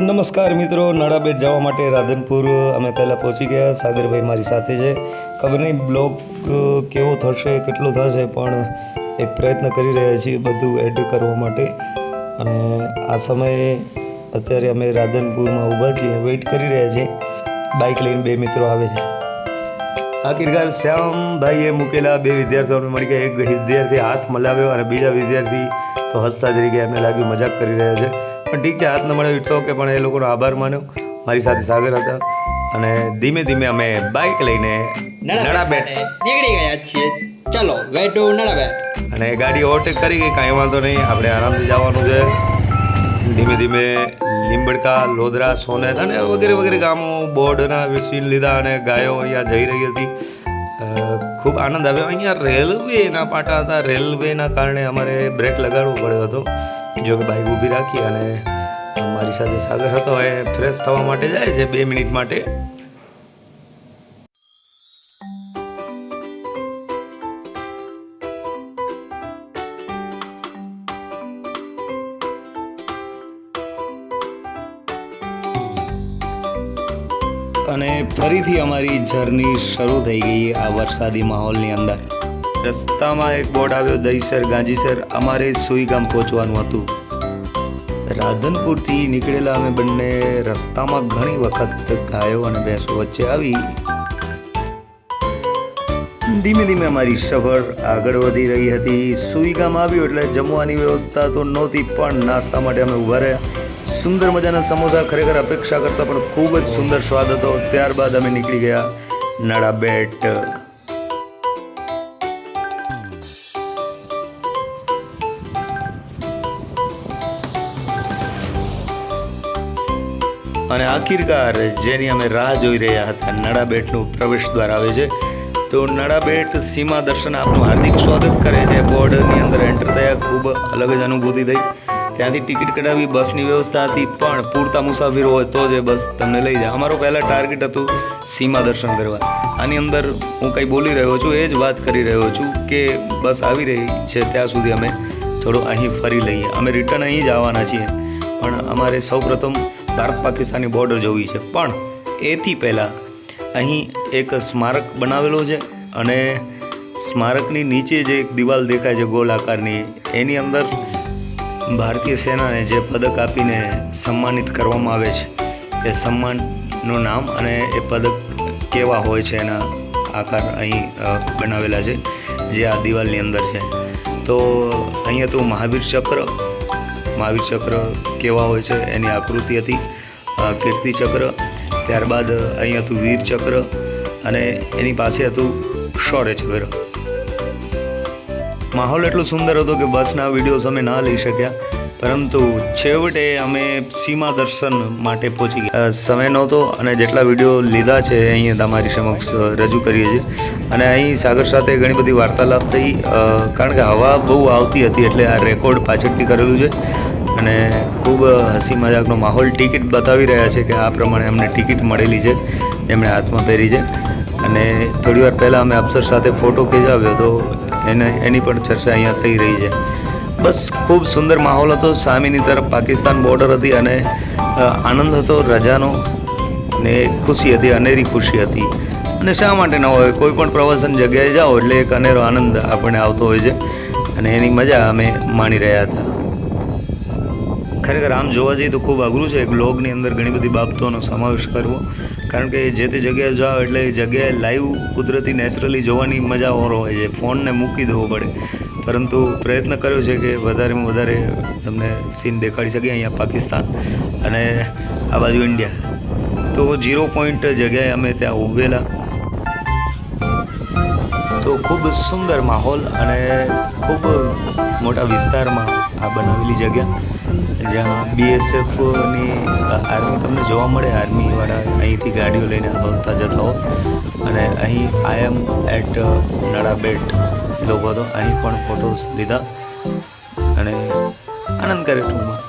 નમસ્કાર મિત્રો, નાડાબેટ જવા માટે રાધનપુર અમે પહેલાં પહોંચી ગયા. સાગરભાઈ મારી સાથે છે. ખબર નહીં, બ્લોગ કેવો થશે, કેટલો થશે, પણ એક પ્રયત્ન કરી રહ્યા છીએ બધું એડ કરવા માટે. અને આ સમયે અત્યારે અમે રાધનપુરમાં ઊભા છીએ વેઇટ કરી રહ્યા છીએ. બાઇક લઈને બે મિત્રો આવે છે. આખિરકાર શ્યામભાઈએ મૂકેલા બે વિદ્યાર્થીઓને મળી ગયા. એક વિદ્યાર્થી હાથ મલાવ્યો અને બીજા વિદ્યાર્થી તો હસતા જ રહી ગયા. એમને લાગ્યું મજાક કરી રહ્યા છે. પણ ઠીક છે હાથ ન મળ્યો ઇટ્સ ઓકે પણ એ લોકોનો આભાર માન્યો. મારી સાથે સાગર હતા અને ધીમે ધીમે અમે બાઇક લઈને નડાબેટ નીકળી ગયા છીએ. ચલો વે ટુ નડાબેટ અને ગાડી ઓવરટેક કરી ગઈ કાંઈ વાંધો નહીં આપણે આરામથી જવાનું છે. ધીમે ધીમે લીંબડકા લોધરા સોનેર અને વગેરે વગેરે ગામો બોર્ડના સીન લીધા અને ગાયો અહીંયા જઈ રહી હતી. ખૂબ આનંદ આવ્યો. અહીંયા રેલવેના પાટા હતા. રેલવેના કારણે અમારે બ્રેક લગાડવો પડ્યો હતો. જો કે બાઇક ઊભી રાખી અને મારી સાથે સાગર હતો, એ ફ્રેશ થવા માટે જાય છે બે મિનિટ માટે. અને ફરીથી અમારી જર્ની શરૂ થઈ ગઈ આ વરસાદી માહોલની અંદર. રસ્તામાં એક બોર્ડ આવ્યો દહીસર ગાંધીસર અમારે સુઈગામ પહોંચવાનું હતું. રાધનપુરથી નીકળેલા અમે બંને રસ્તામાં ઘણી વખત ગાયો અને ભેંસો વચ્ચે આવી. ધીમે ધીમે અમારી સફર આગળ વધી રહી હતી. સુઈગામ આવ્યું એટલે જમવાની વ્યવસ્થા તો નહોતી, પણ નાસ્તા માટે અમે ઊભા રહ્યા. સુંદર મજાના સમોસા ખરેખર અપેક્ષા કરતાં પણ ખૂબ જ સુંદર સ્વાદ હતો. ત્યારબાદ અમે નીકળી ગયા નડાબેટ અને આખિરકાર જેની અમે રાહ જોઈ રહ્યા હતા નડાબેટનું પ્રવેશ દ્વાર આવે છે. તો નડાબેટ સીમા દર્શન આપનું હાર્દિક સ્વાગત કરે છે. બોર્ડની અંદર એન્ટર થયા, ખૂબ અલગ જ અનુભૂતિ થઈ. ત્યાંથી ટિકિટ કઢાવી, બસની વ્યવસ્થા હતી, પણ પૂરતા મુસાફરો હોય તો જ બસ તમને લઈ જાય. અમારો પહેલાં ટાર્ગેટ હતું સીમા દર્શન કરવા. આની અંદર હું કંઈ બોલી રહ્યો છું, એ જ વાત કરી રહ્યો છું કે બસ આવી રહી છે, ત્યાં સુધી અમે થોડું અહીં ફરી લઈએ. અમે રિટર્ન અહીં જ આવવાના છીએ. પણ અમારે સૌપ્રથમ ભારત પાકિસ્તાની બોર્ડર જોવી છે. પણ એથી પહેલાં અહીં એક સ્મારક બનાવેલો છે અને સ્મારકની નીચે જે એક દિવાલ દેખાય છે ગોળ આકારની એની અંદર ભારતીય સેનાને જે પદક આપીને સન્માનિત કરવામાં આવે છે. એ સન્માનનું નામ અને એ પદક કેવા હોય છે એના આકાર અહીં બનાવેલા છે, જે આ દિવાલની અંદર છે. તો અહીંયા તો મહાવીર ચક્ર મહાવીર ચક્ર કેવા હોય છે, એની આકૃતિ હતી કીર્તિ ચક્ર ત્યારબાદ અહીં હતું વીર ચક્ર અને એની પાસે હતું શૌર્ય ચક્ર માહોલ એટલો સુંદર હતો કે બસના વિડીયોઝ અમે ના લઈ શક્યા. પરંતુ છેવટે અમે સીમા દર્શન માટે પહોંચી ગયા. સમય નહોતો અને જેટલા વીડિયો લીધા છે અહીંયા તમારી સમક્ષ રજૂ કરીએ છીએ. અને અહીં સાગર સાથે ઘણી બધી વાર્તાલાપ થઈ કારણ કે હવા બહુ આવતી હતી એટલે આ રેકોર્ડ પાછળથી કરેલું છે. અને ખૂબ હસી મજાકનો માહોલ ટિકિટ બતાવી રહ્યા છે કે આ પ્રમાણે અમને ટિકિટ મળેલી છે એમણે હાથમાં પહેરી છે. અને થોડી વાર પહેલાં અમે અફસર સાથે ફોટો ખેંચાવ્યો તો એને એની પણ ચર્ચા અહીંયા થઈ રહી છે. બસ ખૂબ સુંદર માહોલ હતો. સામેની તરફ પાકિસ્તાન બોર્ડર હતી અને આનંદ હતો, રજાનો, ને ખુશી હતી, અનેરી ખુશી હતી. અને શા માટે ન હોય? કોઈ પણ પ્રવાસન જગ્યાએ જાઓ એટલે એક અનેરો આનંદ આપણને આવતો હોય છે. અને એની મજા અમે માણી રહ્યા હતા. ખરેખર આમ જોવા જઈએ તો ખૂબ અઘરું છે. એક બ્લોગની અંદર ઘણી બધી બાબતોનો સમાવેશ કરવો. કારણ કે જે તે જગ્યાએ જાઓ એટલે એ જગ્યાએ લાઈવ કુદરતી નેચરલી જોવાની મજા ઓર હોય છે. ફોનને મૂકી દેવો પડે. પરંતુ પ્રયત્ન કર્યો છે કે વધારેમાં વધારે તમને સીન દેખાડી શકીએ અહીંયા પાકિસ્તાન અને આ બાજુ ઇન્ડિયા તો ઝીરો પોઈન્ટ જગ્યાએ અમે ત્યાં ઊભેલા તો ખૂબ સુંદર માહોલ અને ખૂબ મોટા વિસ્તારમાં આ બનાવેલી જગ્યા જ્યાં બીએસએફની આર્મી તમને જોવા મળે આર્મીવાળા અહીંથી ગાડીઓ લઈને આવતા જતા હો. અને અહીં આઈ એમ એટ નડાબેટ લોકો હતો અહીં પણ ફોટોસ લીધા. અને આનંદ કરે ટૂંકમાં.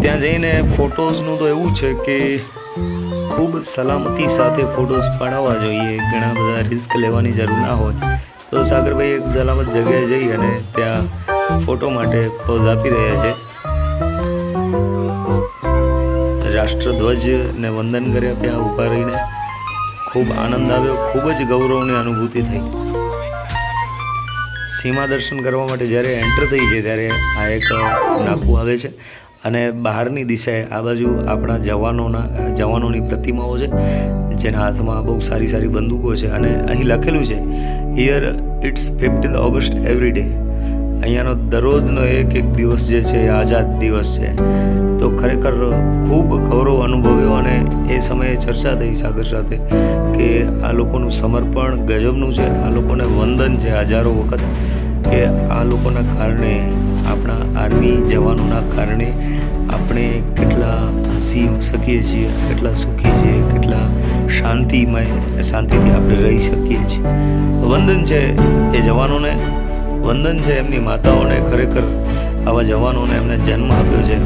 ત્યાં જઈને ફોટોઝનું તો એવું છે કે ખૂબ સલામતી સાથે ફોટોઝ પડાવવા જોઈએ. ઘણા બધા રિસ્ક લેવાની જરૂર ના હોય. તો સાગરભાઈ એક સલામત જગ્યાએ જઈ અને ત્યાં ફોટો માટે પોઝ આપી રહ્યા છે. રાષ્ટ્રધ્વજને વંદન કર્યા ત્યાં ઊભા રહીને ખૂબ આનંદ આવ્યો. ખૂબ જ ગૌરવની અનુભૂતિ થઈ. સીમા દર્શન કરવા માટે જ્યારે એન્ટર થઈ છે, ત્યારે આ એક નાકું આવે છે. અને બહારની દિશાએ આ બાજુ આપણા જવાનોના જવાનોની પ્રતિમાઓ છે, જેના હાથમાં બહુ સારી સારી બંદૂકો છે અને અહીં લખેલું છે here it's fifteen August every day અહીંયાનો દરરોજનો એક એક દિવસ જે છે એ આઝાદ દિવસ છે. તો ખરેખર ખૂબ ગૌરવ અનુભવ્યો અને એ સમયે ચર્ચા થઈ સાગર સાથે કે આ લોકોનું સમર્પણ ગજબનું છે, આ લોકોને વંદન છે હજારો વખત. કે આ લોકોના કારણે, આપણા આર્મી જવાનોના કારણે આપણે કેટલા હસી શકીએ છીએ, કેટલા સુખી છીએ, કેટલા શાંતિમય, શાંતિથી આપણે રહી શકીએ છીએ. વંદન છે એ જવાનોને, વંદન છે એમની માતાઓને, ખરેખર આવા જવાનોને એમને જન્મ આપ્યો છે.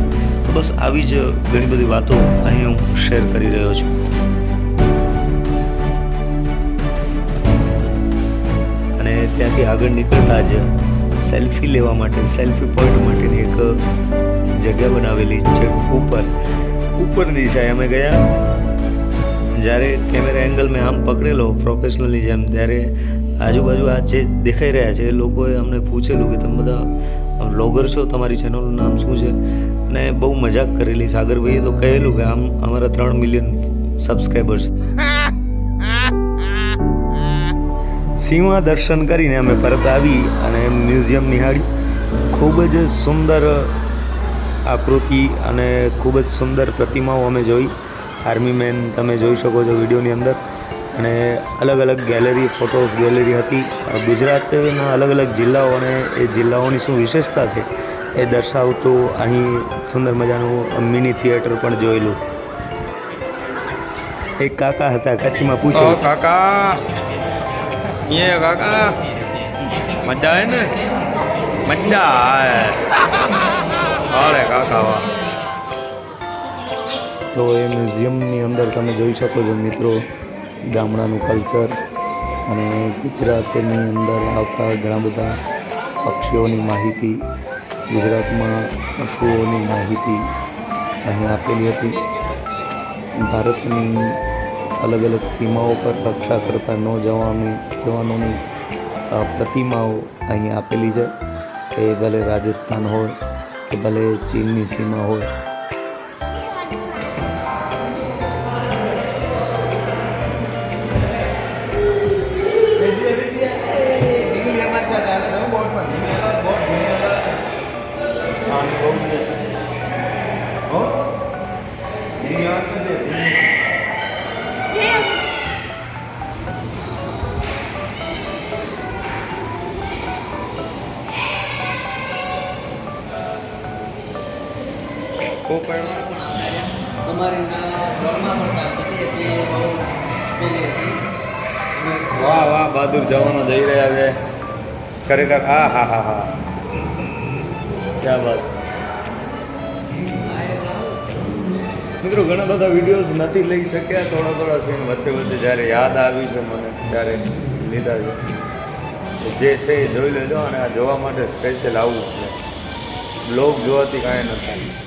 બસ આવી જ ઘણી બધી વાતો અહીં હું શેર કરી રહ્યો છું. ત્યાંથી આગળ નીકળતા જ સેલ્ફી લેવા માટે, સેલ્ફી પોઈન્ટ માટેની એક જગ્યા બનાવેલી છે ઉપર. ઉપરની દિશાએ અમે ગયા. જ્યારે કેમેરા એંગલ મેં આમ પકડેલો પ્રોફેશનલી જેમ, ત્યારે આજુબાજુ આ જે દેખાઈ રહ્યા છે, એ લોકોએ અમને પૂછેલું કે તમે બધા વ્લોગર છો, તમારી ચેનલનું નામ શું છે? અને બહુ મજાક કરેલી. સાગરભાઈએ તો કહેલું કે આમ અમારા ત્રણ મિલિયન સબસ્ક્રાઈબર સીમા દર્શન કરીને અમે પરત આવી અને મ્યુઝિયમ નિહાળી. ખૂબ જ સુંદર આકૃતિ અને ખૂબ જ સુંદર પ્રતિમાઓ અમે જોઈ. આર્મી મેન તમે જોઈ શકો છો વિડીયોની અંદર. અને અલગ અલગ ગેલેરી ફોટોસ ગેલેરી હતી. ગુજરાતના અલગ અલગ જિલ્લાઓ અને એ જિલ્લાઓની શું વિશેષતા છે એ દર્શાવતું અહીં સુંદર મજાનું મિની થિયેટર પણ જોયેલું. એક કાકા હતા, કચ્છમાં પૂછ્યું. કાકા! ये કાકા મજા આવે ને મજા અરે કાકા તો એ મ્યુઝિયમની અંદર તમે જોઈ શકો છો મિત્રો ગામડાનું કલ્ચર અને ગુજરાતની અંદર આવતા ઘણા બધા પક્ષીઓની માહિતી, ગુજરાતમાં પશુઓની માહિતી અહીં આપેલી હતી. ભારતની અલગ અલગ સીમાઓ પર રક્ષા કરતા ન જવાની જવાનોની પ્રતિમાઓ અહીં આપેલી છે એ ભલે રાજસ્થાન હોય, કે ભલે ચીનની સીમા હોય વાહ વાહ, બહાદુર જવાનો જઈ રહ્યા છે. ખરેખર, હા હા હા હા. ક્યાં બાદ મિત્રો, ઘણા બધા વિડીયોઝ નથી લઈ શક્યા, થોડા થોડા સીન વચ્ચે વચ્ચે જ્યારે યાદ આવી છે મને, ત્યારે લીધા છે. જે છે એ જોઈ લેજો, અને આ જોવા માટે સ્પેશિયલ આવવું છે. બ્લોગ જોવાથી કાંઈ ન